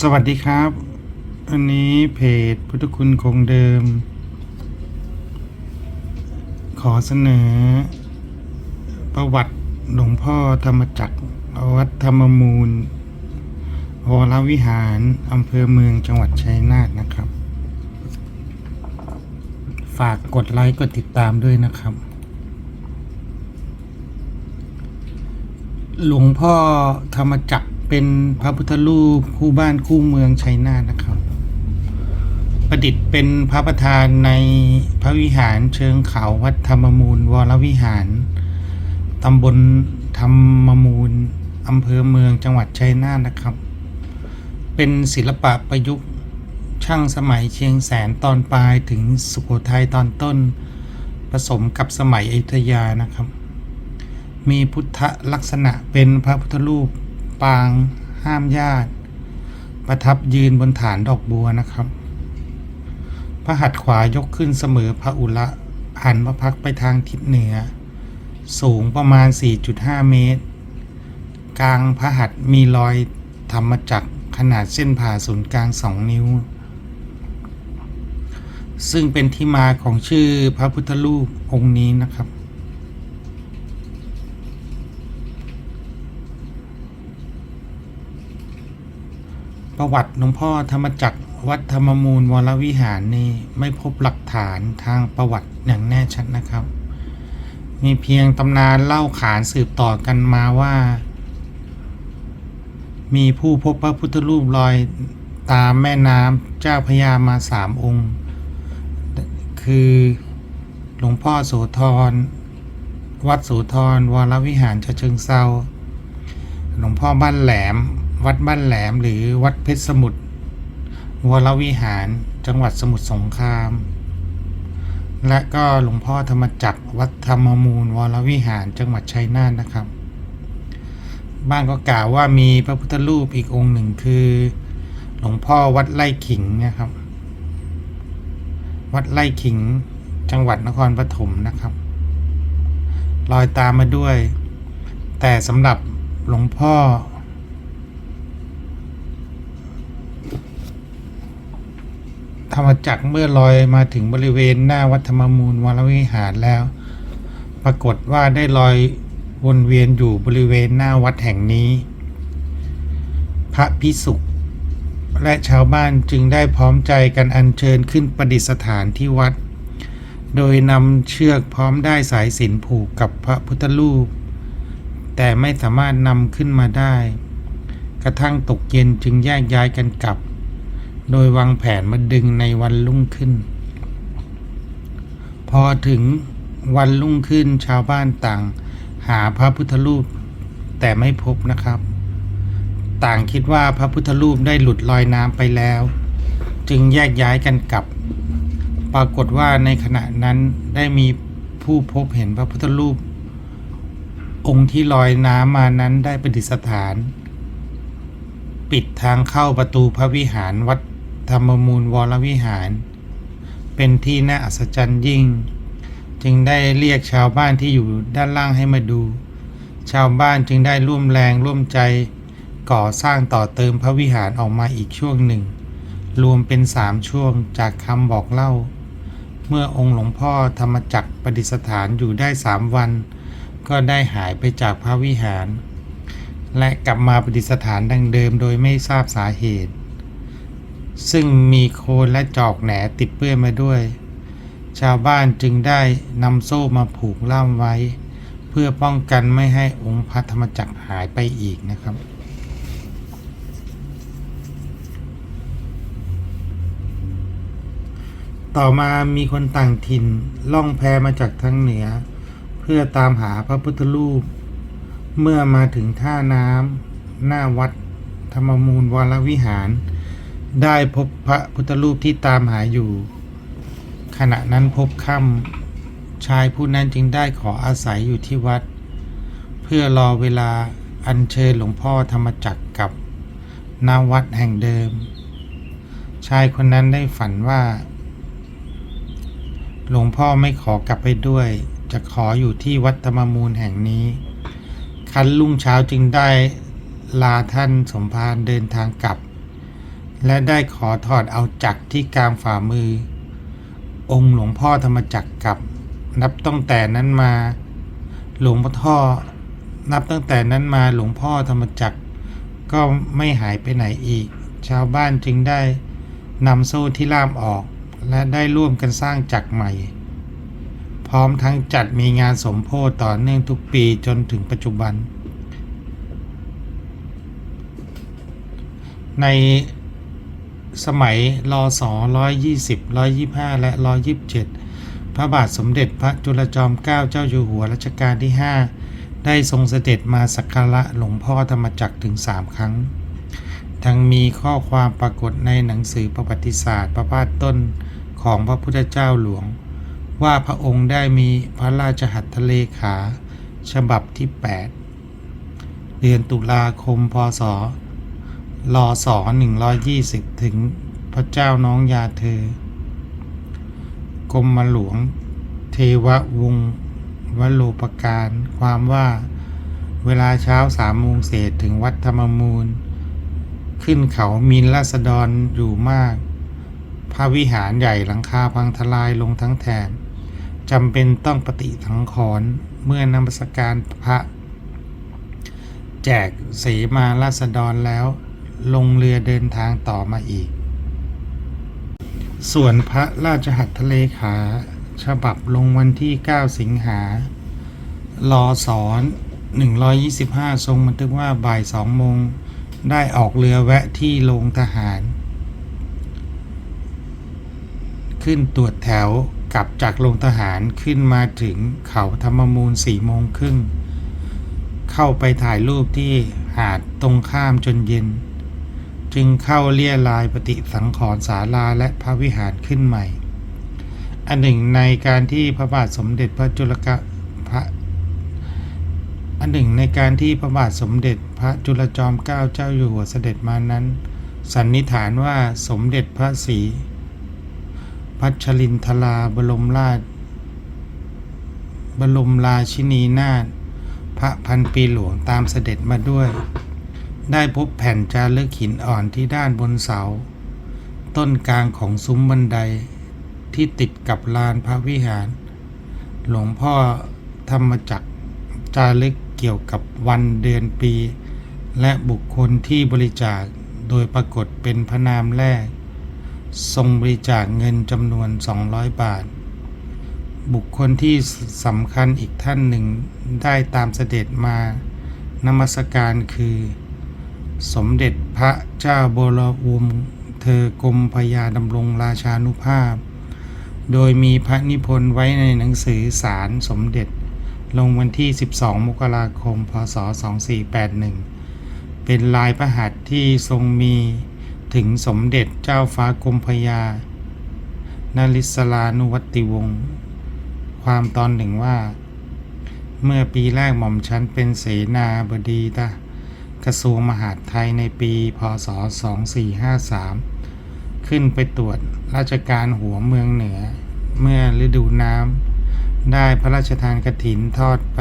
สวัสดีครับ อันนี้เพจพุทธคุณคงเดิม ขอเสนอ ประวัติหลวงพ่อธรรมจักรวัดธรรมมูลวรวิหารอำเภอเมืองจังหวัดชัยนาทนะครับ ฝากกดไลค์กดติดตามด้วยนะครับ หลวงพ่อธรรมจักร เป็นพระพุทธรูปคู่บ้านคู่เมืองชัยนาทนะครับ ประดิษฐ์เป็นพระประธานในพระวิหารเชิงเขาวัดธรรมมูล วรวิหารตำบลธรรมมูลอำเภอเมืองจังหวัดชัยนาทนะครับ เป็นศิลปะประยุกต์ช่างสมัยเชียงแสนตอนปลายถึงสุโขทัยตอนต้น ผสมกับสมัยอยุธยานะครับ มีพุทธลักษณะเป็นพระพุทธรูป ปางห้ามญาติ ประทับยืนบนฐานดอกบัวนะครับ พระหัตถ์ขวายกขึ้นเสมอพระอุระหันพระพักไปทางทิศเหนือ สูงประมาณ 4.5 เมตร กลางพระหัตถ์มีรอยธรรมจักรขนาดเส้นผ่าศูนย์กลาง2นิ้ว ซึ่งเป็นที่มาของชื่อพระพุทธรูปองค์นี้นะครับ ประวัติหลวงพ่อธรรมจักรวัดธรรมมูลวรวิหารนี่ไม่พบหลักฐานทางประวัติอย่างแน่ชัดนะครับ มีเพียงตำนานเล่าขานสืบต่อกันมาว่า มีผู้พบพระพุทธรูปลอยตามแม่น้ำเจ้าพระยามาสามองค์ คือหลวงพ่อโสธร วัดโสธรวรวิหารฉะเชิงเซาหลวงพ่อบ้านแหลม วัดบ้านแหลมหรือวัดเพชรสมุทรวรวิหารจังหวัดสมุทรสงคราม และก็หลวงพ่อธรรมจักรวัดธรรมมูลวรวิหารจังหวัดชัยนาทนะครับ บ้างก็กล่าวว่ามีพระพุทธรูปอีกองค์หนึ่งคือ หลวงพ่อวัดไร่ขิงนะครับ วัดไร่ขิงจังหวัดนครปฐมนะครับลอยตามมาด้วย แต่สำหรับหลวงพ่อ ธรรมจักรเมื่อลอยมาถึงบริเวณหน้าวัดธรรมมูลวรวิหารแล้ว ปรากฏว่าได้ลอยวนเวียนอยู่บริเวณหน้าวัดแห่งนี้ พระพิสุและชาวบ้านจึงได้พร้อมใจกันอัญเชิญขึ้นประดิษฐานที่วัด โดยนำเชือกพร้อมได้สายสินผูกกับพระพุทธรูป แต่ไม่สามารถนำขึ้นมาได้ กระทั่งตกเย็นจึงแยกย้ายกันกลับ โดยวางแผนมาดึงในวันรุ่งขึ้น พอถึงวันรุ่งขึ้นชาวบ้านต่าง หาพระพุทธรูป แต่ไม่พบนะครับ ต่างคิดว่าพระพุทธรูปได้หลุดลอยน้ำไปแล้ว จึงแยกย้ายกันกลับ ปรากฏว่าในขณะนั้นได้มีผู้พบเห็นพระพุทธรูป องค์ที่ลอยน้ำมานั้นได้ประดิษฐาน ปิดทางเข้าประตูพระวิหารวัด ธรรมมูลวรวิหาร เป็นที่น่าอัศจรรย์ยิ่ง จึงได้เรียกชาวบ้านที่อยู่ด้านล่างให้มาดู ชาวบ้านจึงได้ร่วมแรงร่วมใจ ก่อสร้างต่อเติมพระวิหารออกมาอีกช่วงหนึ่ง รวมเป็นสามช่วงจากคำบอกเล่า เมื่อองค์หลวงพ่อธรรมจักรประดิษฐานอยู่ได้สามวัน ก็ได้หายไปจากพระวิหารและกลับมาประดิษฐานดังเดิมโดยไม่ทราบสาเหตุ ซึ่งมีโคลนและจอกแหนติดเปื้อนมาด้วย ชาวบ้านจึงได้นำโซ่มาผูกล่ามไว้ เพื่อป้องกันไม่ให้องค์พระธรรมจักรหายไปอีกนะครับต่อมามีคนต่างถิ่นล่องแพมาจากทางเหนือ เพื่อตามหาพระพุทธรูป เมื่อมาถึงท่าน้ำหน้าวัดธรรมมูลวรวิหาร ได้พบพระพุทธรูปที่ตามหาอยู่ ขณะนั้นพบค่ำชายผู้นั้นจึงได้ขออาศัยอยู่ที่วัด เพื่อรอเวลาอัญเชิญหลวงพ่อธรรมจักรกลับณวัดแห่งเดิม ชายคนนั้นได้ฝันว่า หลวงพ่อไม่ขอกลับไปด้วย จะขออยู่ที่วัดธรรมมูลแห่งนี้ คันรุ่งเช้าจึงได้ลาท่านสมภารเดินทางกลับ และได้ขอถอดเอาจักรที่กลางฝ่ามือ องค์หลวงพ่อธรรมจักรกลับ นับตั้งแต่นั้นมา หลวงพ่อนับตั้งแต่นั้นมาหลวงพ่อธรรมจักรก็ไม่หายไปไหนอีก ชาวบ้านจึงได้นำโซ่ที่ล่ามออก และได้ร่วมกันสร้างจักรใหม่ พร้อมทั้งจัดมีงานสมโพธต่อเนื่องทุกปีจนถึงปัจจุบัน ใน สมัยรศ120 125 และ 127 พระบาทสมเด็จพระจุลจอมเกล้าเจ้าอยู่หัวรัชกาลที่ 5 ได้ทรงเสด็จมาสักการะหลวงพ่อธรรมจักรถึง 3 ครั้ง ทั้งมีข้อความปรากฏในหนังสือประวัติศาสตร์ประพาสต้นของพระพุทธเจ้าหลวง ว่าพระองค์ได้มีพระราชหัตถเลขา ฉบับที่ 8 เดือนตุลาคม พศ รอสอ120 ถึงพระเจ้าน้องยาเธอกรมหลวง เทววงศ์วโรปการ ความว่าเวลาเช้าสามโมงเศษถึงวัดธรรมมูล ขึ้นเขามีราษฎรอยู่มาก พระวิหารใหญ่หลังคาพังทลายลงทั้งแถบจำเป็นต้องปฏิสังขรณ์เมื่อนมัสการพระ แจกเสมาราษฎรแล้ว ลงเรือเดินทางต่อมาอีก ส่วนพระราชหัตถเลขา ฉบับลงวันที่ 9 สิงหา รอสอน 125 ทรงบันทึกว่าบ่ายสองโมง ได้ออกเรือแวะที่โรงทหาร ขึ้นตรวจแถวกลับจากโรงทหารขึ้นมาถึงเขาธรรมมูลสี่โมงครึ่ง เข้าไปถ่ายรูปที่หาดตรงข้ามจนเย็น จึงเข้าเลี่ยลายปฏิสังขรณ์ศาลาและพระวิหารขึ้นใหม่ อันหนึ่งในการที่พระบาทสมเด็จพระจุลกะพระอันหนึ่งในการที่พระบาทสมเด็จพระจุลจอมเกล้าเจ้าอยู่หัวเสด็จมานั้น สันนิษฐานว่าสมเด็จพระศรีพัชรินทราบรมราช บรมราชินีนาถพระพันปีหลวงตามเสด็จมาด้วย ได้พบแผ่นจารึกหินอ่อนที่ด้านบนเสา ต้นกลางของซุ้มบันไดที่ติดกับลานพระวิหาร หลวงพ่อธรรมจักรจารึกเกี่ยวกับวันเดือนปี และบุคคลที่บริจาคโดยปรากฏเป็นพระนามแรก ทรงบริจาคเงินจำนวน 200 บาท บุคคลที่สำคัญอีกท่านหนึ่งได้ตามเสด็จมานมัสการคือ สมเด็จพระเจ้าบรมวงศ์เธอกรมพยาดำรงราชานุภาพ โดยมีพระนิพนธ์ไว้ในหนังสือสารสมเด็จ ลงวันที่ 12 มกราคม พศ 2481 เป็นลายพระหัตถ์ที่ทรงมีถึงสมเด็จเจ้าฟ้ากรมพยานาริศลานุวัติวงศ์ความตอนหนึ่งว่า เมื่อปีแรกหม่อมฉันเป็นเสนาบดีตะ กระทรวงมหาดไทยในปี พศ 2453 ขึ้นไปตรวจราชการหัวเมืองเหนือ เมื่อฤดูน้ำได้พระราชทานกฐินทอดไป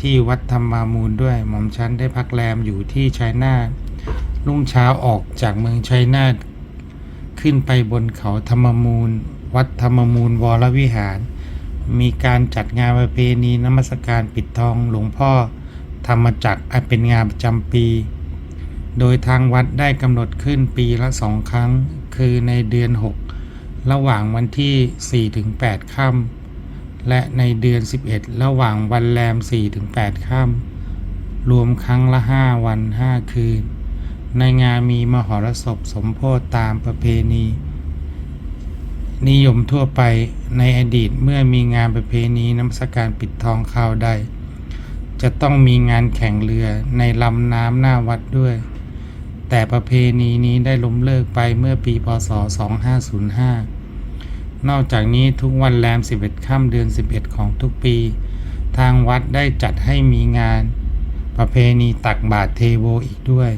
ที่วัดธรรมามูลด้วยหม่อมฉันได้พักแรมอยู่ที่ชัยนาทรุ่งเช้าออกจากเมืองชัยนาทขึ้นไปบนเขาธรรมมูล วัดธรรมมูลวรวิหาร มีการจัดงานประเพณีนมัสการปิดทองหลวงพ่อ ธรรมจักรอันเป็นงานประจำปี โดยทางวัดได้กำหนดขึ้นปีละสองครั้ง คือในเดือน 6 ระหว่างวันที่ 4-8ค่ำและในเดือน 11 ระหว่างวันแรม 4-8ค่ำรวมครั้งละ 5 วัน 5 คืน ในงานมีมหรสพสมโพธิตามประเพณี นิยมทั่วไปในอดีตเมื่อมีงานประเพณีน้ำสการปิดทองข่าวใด จะต้องมีงานแข่งเรือในลำน้ำหน้าวัดด้วย แต่ประเพณีนี้ได้ล้มเลิกไปเมื่อปีพศ 2505 นอกจากนี้ทุกวันแรม 11 ค่ำเดือน 11 ของทุกปี ทางวัดได้จัดให้มีงาน ประเพณีตักบาตรเทโวอีกด้วย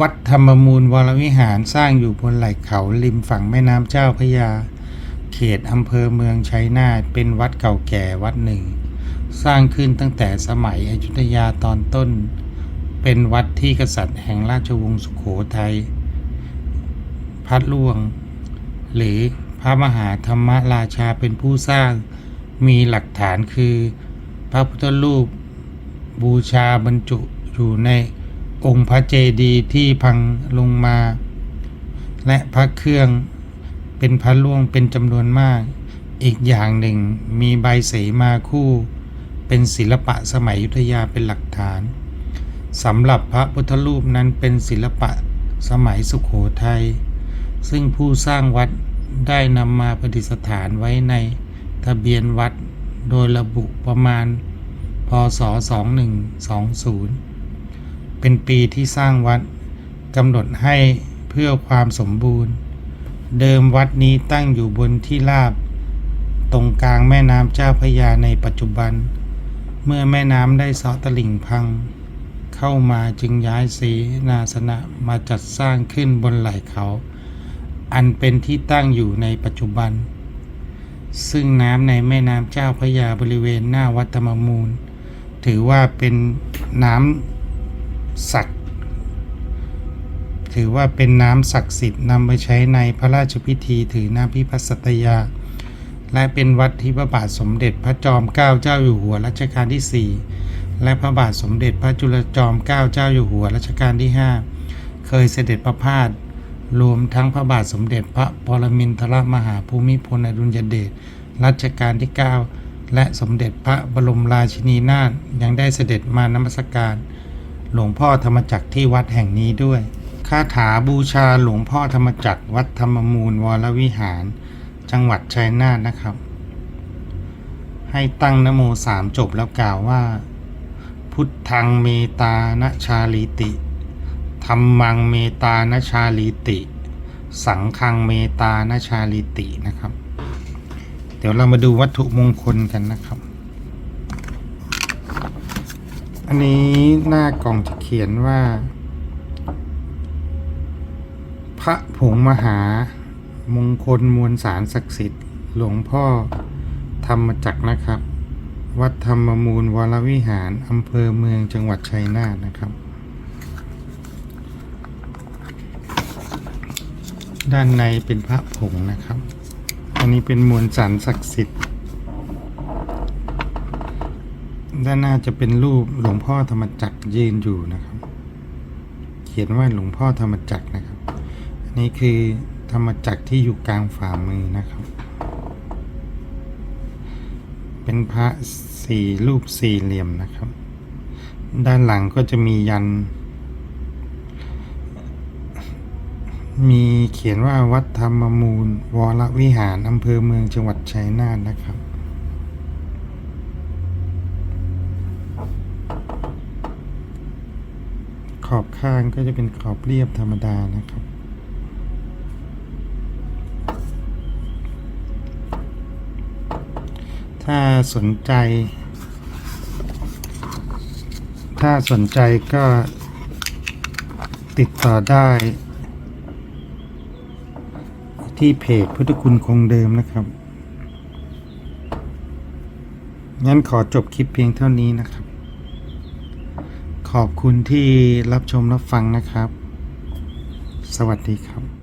วัดธรรมมูลวรวิหารสร้างอยู่บนไหล่เขาริมฝั่งแม่น้ำเจ้าพระยา เขตอำเภอเมืองชัยนาทเป็นวัดเก่าแก่วัดหนึ่ง สร้างขึ้นตั้งแต่สมัยอยุธยาตอนต้น เป็นวัดที่กษัตริย์แห่งราชวงศ์สุขโขทัยพัดล่วง หรือพระมหาธรรมราชาเป็นผู้สร้างมีหลักฐานคือ พระพุทธรูปบูชาบรรจุอยู่ในองค์พระเจดีย์ที่พังลงมา และพระเครื่อง เป็นพระล่วงเป็นจำนวนมาก อีกอย่างหนึ่งมีใบเสมาคู่ เป็นศิลปะสมัยยุทธยาเป็นหลักฐานสำหรับพระพุทธรูปนั้นเป็นศิลปะสมัยสุขโขทัยซึ่งผู้สร้างวัดได้นำมาประดิษฐานไว้ในทะเบียนวัดโดยระบุประมาณ พศ 2120 เป็นปีที่สร้างวัดกำหนดให้เพื่อความสมบูรณ์ เดิมวัดนี้ตั้งอยู่บนที่ราบ ตรงกลางแม่น้ำเจ้าพระยาในปัจจุบัน เมื่อแม่น้ำได้เซาะตลิ่งพัง เข้ามาจึงย้ายศีนาสนะมาจัดสร้างขึ้นบนไหล่เขา อันเป็นที่ตั้งอยู่ในปัจจุบัน ซึ่งน้ำในแม่น้ำเจ้าพระยาบริเวณหน้าวัดธรรมมูล ถือว่าเป็นน้ำศักดิ์ ถือว่าเป็นน้ำศักดิ์สิทธิ์นำไปใช้ในพระราชพิธีถือน้ำพิพัสตยา และเป็นวัดที่พระบาทสมเด็จพระจอมเกล้าเจ้าอยู่หัวรัชกาลที่ 4 และพระบาทสมเด็จพระจุลจอมเกล้าเจ้าอยู่หัวรัชกาลที่ 5 เคยเสด็จประพาสรวมทั้งพระบาทสมเด็จพระปรมินทรมหาภูมิพลอดุลยเดชรัชกาลที่ 9 และสมเด็จพระบรมราชินีนาถยังได้เสด็จมานมัสการ หลวงพ่อธรรมจักรที่วัดแห่งนี้ด้วย คาถาบูชาหลวงพ่อธรรมจักรวัดธรรมมูลวรวิหาร จังหวัดชัยนาทนะครับ ให้ตั้งนโมสามจบแล้วกล่าวว่า พุทธังเมตานชาลิติธรรมังเมตานชาลิติ สังฆังเมตานชาลิตินะครับ เดี๋ยวเรามาดูวัตถุมงคลกันนะครับ อันนี้หน้ากล่องจะเขียนว่า ระผงมหามงคลมวลสารศักดิ์สิทธิ์ หลวงพ่อธรรมจักรนะครับ วัดธรรมมูลวรวิหารอำเภอเมืองจังหวัดชัยนาทนะครับ ด้านในเป็นพระผงนะครับ อันนี้เป็นมวลสารศักดิ์สิทธิ์ ด้านหน้าจะเป็นรูปหลวงพ่อธรรมจักรยืนอยู่นะครับ เขียนว่าหลวงพ่อธรรมจักรนะครับ นี้คือธรรมจักรที่อยู่กลางฝ่ามือนะครับ เป็นพระสี่รูปสี่เหลี่ยมนะครับ ด้านหลังก็จะมียัน มีเขียนว่าวัดธรรมมูล วรวิหารอำเภอเมืองจังหวัดชัยนาทนะครับขอบข้างก็จะเป็นขอบเรียบธรรมดานะครับ ถ้าสนใจ ถ้าสนใจก็ติดต่อได้ ที่เพจพุทธคุณคงเดิมนะครับ งั้นขอจบคลิปเพียงเท่านี้นะครับ ขอบคุณที่รับชมรับฟังนะครับ สวัสดีครับ